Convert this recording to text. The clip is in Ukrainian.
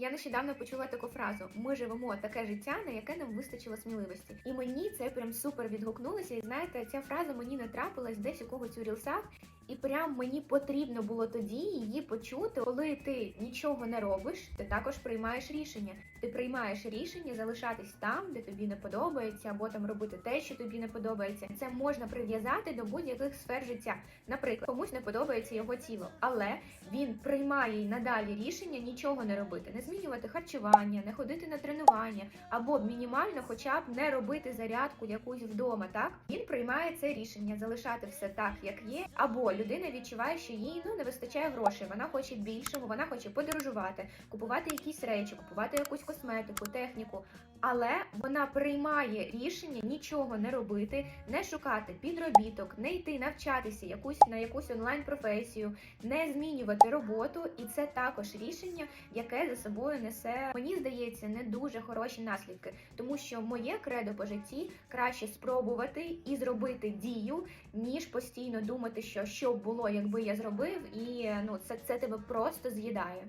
Я нещодавно почула таку фразу: ми живемо таке життя, на яке нам вистачило сміливості. І мені це прям супер відгукнулося. І знаєте, ця фраза мені натрапилась десь у когось у рілсах. І прям мені потрібно було тоді її почути, коли ти нічого не робиш, ти також приймаєш рішення. Ти приймаєш рішення залишатись там, де тобі не подобається, або там робити те, що тобі не подобається. Це можна прив'язати до будь-яких сфер життя. Наприклад, комусь не подобається його тіло, але він приймає й надалі рішення нічого не робити, не змінювати харчування, не ходити на тренування, або мінімально, хоча б не робити зарядку якусь вдома. Так він приймає це рішення залишати все так, як є, або людина відчуває, що їй ну не вистачає грошей. Вона хоче більшого, вона хоче подорожувати, купувати якісь речі, купувати якусь косметику, техніку. Але вона приймає рішення нічого не робити, не шукати підробіток, не йти навчатися якусь на якусь онлайн професію, не змінювати роботу, і це також рішення, яке за собою несе, мені здається, не дуже хороші наслідки, тому що моє кредо по житті краще спробувати і зробити дію, ніж постійно думати, що що б було, якби я зробив, і ну це, це тебе просто з'їдає.